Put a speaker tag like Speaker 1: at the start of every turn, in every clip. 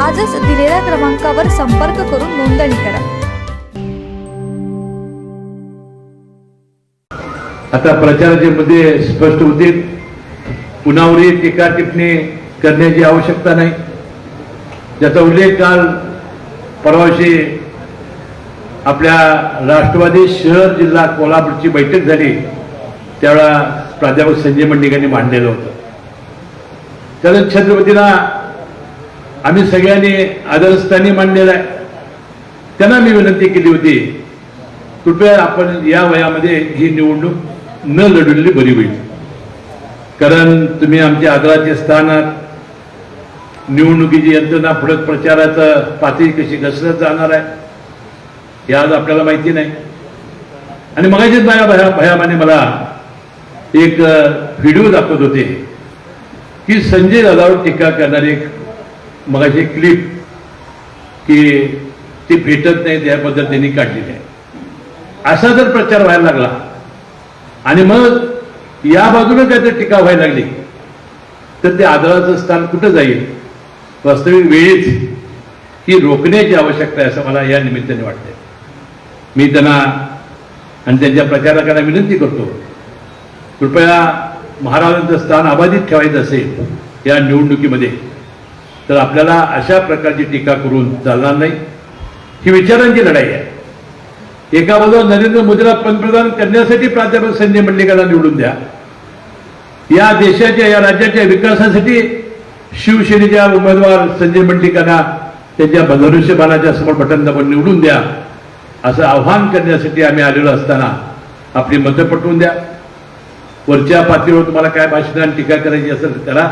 Speaker 1: आजच दिलेल्या क्रमांकावर संपर्क करून नोंदणी करा.
Speaker 2: आता प्रचाराचे मुद्दे स्पष्ट होतील पुन्हावरी टीका टिप्पणी करण्याची आवश्यकता नाही. ज्याचा उल्लेख काल परवाशी आपल्या राष्ट्रवादी शहर जिल्हा कोल्हापूरची बैठक झाली. त्यावेळा प्राध्यापक संजय मंडिकांनी मांडलेलं होतं. त्यानंतर छत्रपतीला आम्ही सगळ्यांनी आदरस्थानी मांडलेला आहे. त्यांना मी विनंती केली होती कृपया आपण या वयामध्ये ही निवडणूक न लढवलेली बरी होईल. कारण तुम्ही आमच्या आदराचे स्थान आहात निवडणुकीची यंत्रणा पुढे प्रचाराचं पातळी कशी घसरत जाणार आहे हे आज आपल्याला माहिती नाही. आणि मगाशीच माझ्या भया भयामाने मला एक व्हिडिओ दाखवत होते की संजय दादावर टीका करणारी एक मगाशी क्लिप की ती भेटत नाही त्याबद्दल पद्धतीने काढलेली आहे. असा जर प्रचार व्हायला लागला आणि मग या बाजूने काहीतरी टीका व्हायला लागली तर ते आदराचं स्थान कुठं जाईल? वास्तविक वेळीच ही रोखण्याची आवश्यकता आहे असं मला या निमित्ताने वाटते मी त्यांना आणि त्यांच्या प्रचारकांना विनंती करतो कृपया महाराजांचं स्थान अबाधित ठेवायचं असेल या निवडणुकीमध्ये तर आपल्याला अशा प्रकारची टीका करून चालणार नाही. ही विचारांची लढाई आहे. एका बाजूला नरेंद्र मोदीला पंतप्रधान करण्यासाठी प्राध्यापक संजय मंडलिकाला निवडून द्या. या देशाच्या या राज्याच्या विकासासाठी शिवसेनेच्या उमेदवार संजय मंडलिकांना त्यांच्या धनुष्यबाणाच्या समोर बटन दाबून निवडून द्या. असं आव्हान करण्यासाठी आम्ही आलेलो असताना आपली मतं पटवून द्या. वरच्या पातळीवर तुम्हाला काय भाषण आणि टीका करायची असेल तर करा.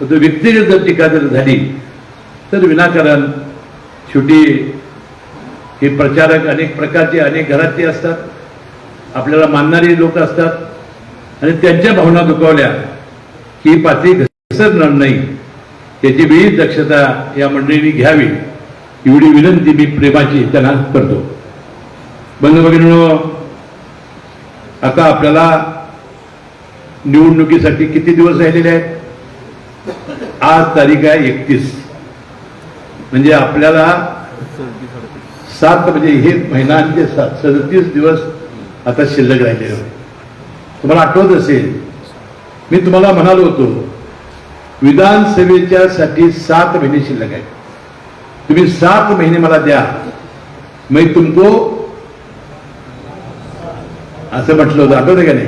Speaker 2: पण तो व्यक्तिगत जर टीका जर झाली तर विनाकारण शेवटी हे प्रचारक अनेक प्रकारचे अनेक घरातले असतात आपल्याला मानणारे लोक असतात आणि त्यांच्या भावना दुखावल्या की ही पातळी घसरणार नाही. त्याची वेळी दक्षता या मंडळींनी घ्यावी. एवढी विनंती मी प्रेमाची त्यांना करतो. बंधू भगिनीनो आता आपल्याला निवडणुकीसाठी किती दिवस राहिलेले आहेत? आज तारीख आहे एकतीस. म्हणजे आपल्याला सात म्हणजे हे महिना ते सात सदतीस दिवस आता शिल्लक राहिलेले होते. तुम्हाला आठवत असेल मी तुम्हाला म्हणालो होतो विधानसभेच्या साठी सात महिने शिल्लक आहेत. तुम्ही सात महिने मला द्या मी तुमको असं म्हटलं होतं. आठवतं का नाही.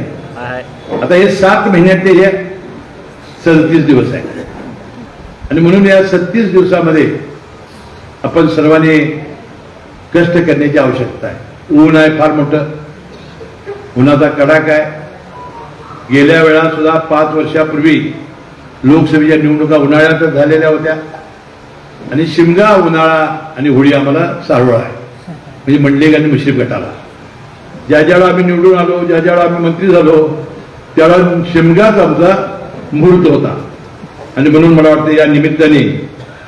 Speaker 2: आता हे सात महिन्यातले हे सदतीस दिवस आहेत. आणि म्हणून या सत्तीस दिवसामध्ये आपण सर्वांनी कष्ट करण्याची आवश्यकता आहे. ऊन आहे फार मोठं. उन्हाचा कडाक आहे. गेल्या वेळा सुद्धा पाच वर्षापूर्वी लोकसभेच्या निवडणुका उन्हाळ्यातच झालेल्या होत्या. आणि शिमगा उन्हाळा आणि होळी आम्हाला सारोळा आहे. म्हणजे मंडलेग आणि मुश्रीफ गटाला. ज्या ज्यावेळा आम्ही निवडून आलो ज्या ज्यावेळा आम्ही मंत्री झालो त्यावेळा शिमगाच आमचा मुहूर्त होता. आणि म्हणून मला वाटतं या निमित्ताने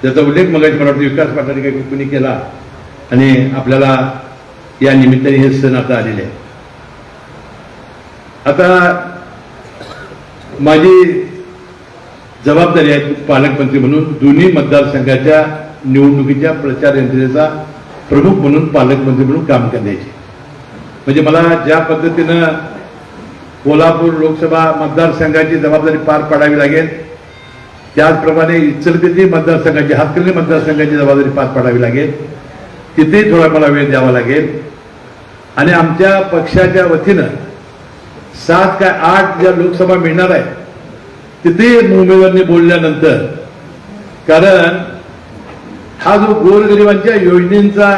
Speaker 2: त्याचा उल्लेख मगाशी मला वाटतं विकास पाटाने काही कुणी केला. आणि आपल्याला या निमित्ताने हे सण आता आलेले आहे आता माझी जबाबदारी आहे पालकमंत्री म्हणून दोन्ही मतदारसंघाच्या निवडणुकीच्या प्रचार यंत्रणेचा प्रमुख म्हणून पालकमंत्री म्हणून काम करण्याची. म्हणजे मला ज्या पद्धतीनं कोल्हापूर लोकसभा मतदारसंघाची जबाबदारी पार पाडावी लागेल त्याचप्रमाणे इचलकरंजी मतदारसंघाची हातकर्णी मतदारसंघाची जबाबदारी पार पाडावी लागेल. तिथेही थोडा मला वेळ द्यावा लागेल. आणि आमच्या पक्षाच्या वतीनं सात काय आठ ज्या लोकसभा मिळणार आहे तिथे उमेदवारांनी बोलल्यानंतर कारण हा जो गोरगरिबांच्या योजनेचा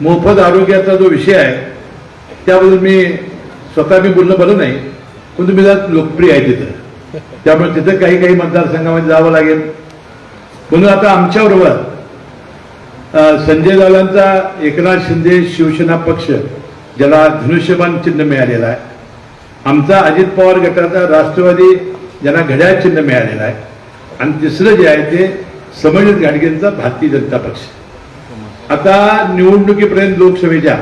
Speaker 2: मोफत आरोग्याचा जो विषय आहे त्याबद्दल मी स्वतः मी बोलणं बरं नाही पण तुम्ही जरा लोकप्रिय आहे तिथं. त्यामुळे तिथं काही काही मतदारसंघामध्ये जावं लागेल. म्हणून आता आमच्याबरोबर संजय दादांचा एकनाथ शिंदे शिवसेना पक्ष ज्याला धनुष्यबाण चिन्ह मिळालेलं आहे. आमचा अजित पवार गटाचा राष्ट्रवादी ज्यांना घड्याळ चिन्ह मिळालेलं आहे. आणि तिसरं जे आहे ते समजित गाडगेंचा भारतीय जनता पक्ष. आता निवडणुकीपर्यंत लोकसभेच्या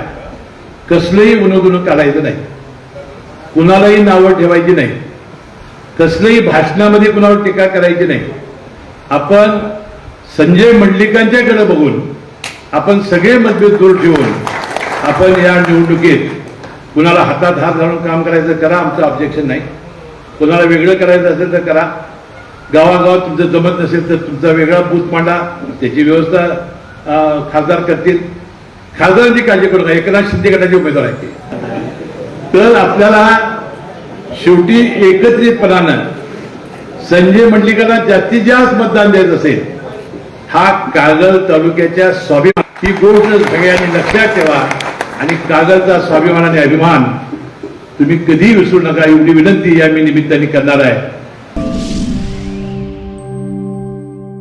Speaker 2: कसलंही उनोदुन काढायचं नाही. कुणालाही नावं ठेवायची नाही. कसलंही भाषणामध्ये कुणावर टीका करायची नाही. आपण संजय मंडलिकांच्याकडे बघून आपण सगळे मतभेद दूर ठेवून आपण या निवडणुकीत कुणाला हातात हात घालून काम करायचं करा आमचं ऑब्जेक्शन नाही. कुणाला वेगळं करायचं असेल तर करा. गावागावात तुमचं जमत नसेल तर तुमचा वेगळा बूथ मांडा. त्याची व्यवस्था खासदार करतील. खासदारांची काळजी करू नका. एकनाथ शिंदे गटाचे उमेदवार आहेत तर आपल्याला शेवटी एकत्रितपणानं संजय मंडलिकांना जास्तीत जास्त मतदान द्यायचं असेल हा कागल तालुक्याच्या स्वाभिमान ही गोष्ट सगळ्यांनी लक्षात ठेवा आणि कागलचा स्वाभिमान आणि अभिमान तुम्ही कधीही विसरू नका. एवढी विनंती या मी निमित्ताने करणार आहे.